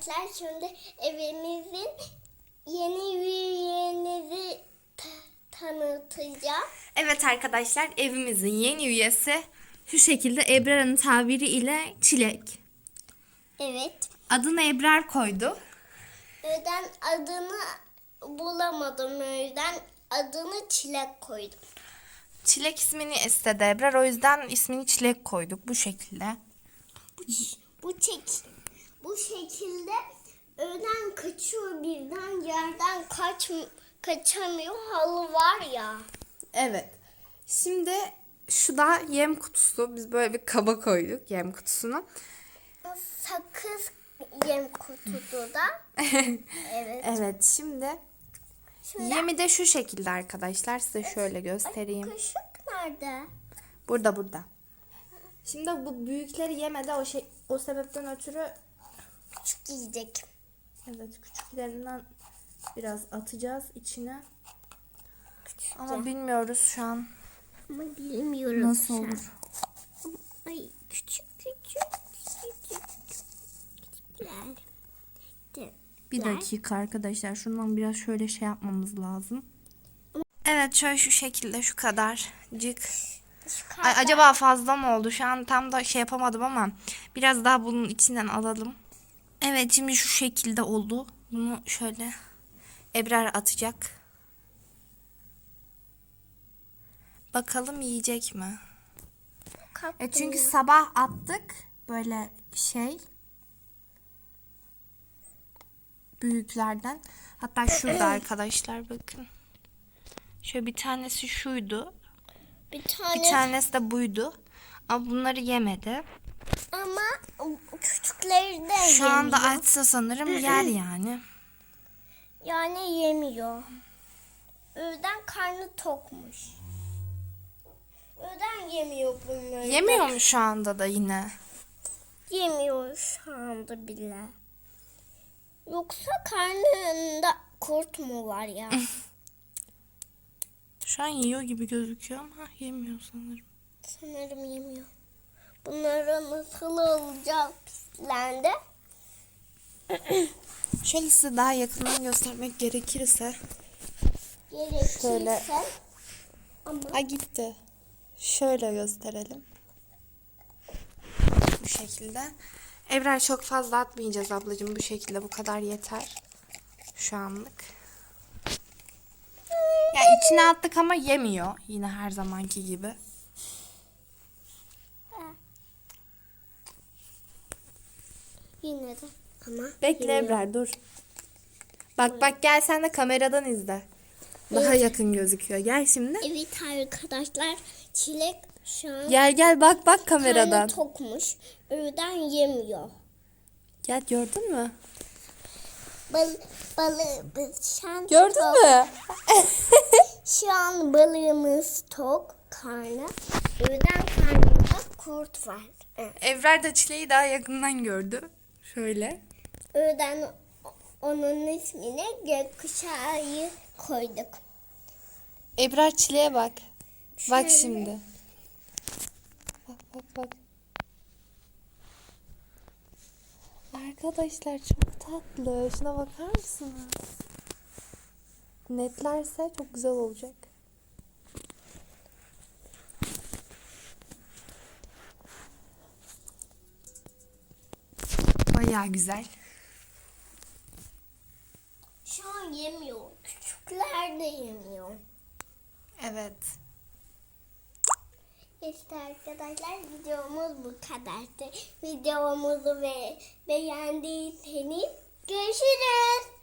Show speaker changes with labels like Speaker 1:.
Speaker 1: arkadaşlar şimdi evimizin yeni üyenizi ta- tanıtacağım.
Speaker 2: Evet arkadaşlar evimizin yeni üyesi şu şekilde Ebrar'ın tabiri ile Çilek.
Speaker 1: Evet.
Speaker 2: Adını Ebrar koydu.
Speaker 1: Öden adını bulamadım yüzden adını Çilek koydum.
Speaker 2: Çilek ismini istedi Ebrar o yüzden ismini Çilek koyduk bu şekilde.
Speaker 1: Bu çek bu şekilde öden kaçıyor birden yerden kaç kaçamıyor halı var ya.
Speaker 2: Evet. Şimdi şu da yem kutusu. Biz böyle bir kaba koyduk yem kutusunu.
Speaker 1: Sakız yem kutusu da. Evet.
Speaker 2: Evet şimdi
Speaker 1: Şimdi
Speaker 2: yemi de şu şekilde arkadaşlar. Size şöyle göstereyim.
Speaker 1: kaşık nerede?
Speaker 2: Burada burada. Şimdi bu büyükleri yemede o şey o sebepten ötürü
Speaker 1: Küçük yiyecek.
Speaker 2: evet küçüklerinden biraz atacağız içine. Ama bilmiyoruz şu an
Speaker 1: Ama bilmiyorum.
Speaker 2: nasıl
Speaker 1: sen.
Speaker 2: olur.
Speaker 1: Ay küçük küçük küçük. Küçükler. De-
Speaker 2: Bir dakika arkadaşlar. Şundan biraz şöyle şey yapmamız lazım. Evet şöyle şu şekilde şu kadarcık.
Speaker 1: Şu
Speaker 2: Ay, acaba fazla mı oldu? Şu an tam da şey yapamadım ama biraz daha bunun içinden alalım. Evet şimdi şu şekilde oldu. Bunu şöyle Ebrar atacak. Bakalım yiyecek mi? E çünkü
Speaker 1: ya.
Speaker 2: sabah attık böyle şey büyüklerden. Hatta şurada arkadaşlar bakın. Şöyle bir tanesi şuydu.
Speaker 1: bir tane,
Speaker 2: Bir tanesi de buydu. Ama bunları yemedi.
Speaker 1: Ama küçükleri de
Speaker 2: Şu anda
Speaker 1: yemiyor.
Speaker 2: açsa sanırım yer yani.
Speaker 1: Yani yemiyor. Öğlen karnı tokmuş. Öğlen yemiyor bunları.
Speaker 2: Yemiyor mu şu anda da yine?
Speaker 1: Yemiyor şu anda bile. Yoksa karnında kurt mu var ya?
Speaker 2: Şu an yiyor gibi gözüküyor ama yemiyor sanırım.
Speaker 1: Sanırım yemiyor. Bunları nasıl alacağız pislendi?
Speaker 2: Şöyle size daha yakından göstermek gerekirse.
Speaker 1: Gerekirse.
Speaker 2: Şöyle.
Speaker 1: Ama
Speaker 2: Ha gitti. Şöyle gösterelim. Bu şekilde. Evren çok fazla atmayacağız ablacığım. Bu şekilde bu kadar yeter. Şu anlık. Ya içine attık ama yemiyor. Yine her zamanki gibi.
Speaker 1: Yine de. Ama
Speaker 2: Bekle. Ebrar dur. Bak bak gel sen de kameradan izle. Daha yakın gözüküyor. Gel şimdi.
Speaker 1: Evet arkadaşlar çilek şu an
Speaker 2: Gel gel bak bak
Speaker 1: karnı
Speaker 2: kameradan.
Speaker 1: tokmuş. Öğlen yemiyor.
Speaker 2: Gel gördün mü?
Speaker 1: Bal, balığımız şu an
Speaker 2: Gördün
Speaker 1: tok.
Speaker 2: mü?
Speaker 1: Şu an balığımız tok karnı. Öğlen karnında kurt var. Evet.
Speaker 2: Evrar da çileği daha yakından gördü. Şöyle.
Speaker 1: Öğlen onun ismine gökkuşağı koyduk.
Speaker 2: Ebrar çileğe bak. Bak
Speaker 1: Şöyle.
Speaker 2: şimdi. Bak bak bak. Arkadaşlar çok tatlı. Şuna bakar mısınız? Netlerse çok güzel olacak. Bayağı güzel.
Speaker 1: Şu an yemiyor. Küçükler de yemiyor.
Speaker 2: Evet.
Speaker 1: İşte arkadaşlar videomuz bu kadardı. Videomuzu ve beğendiyseniz görüşürüz.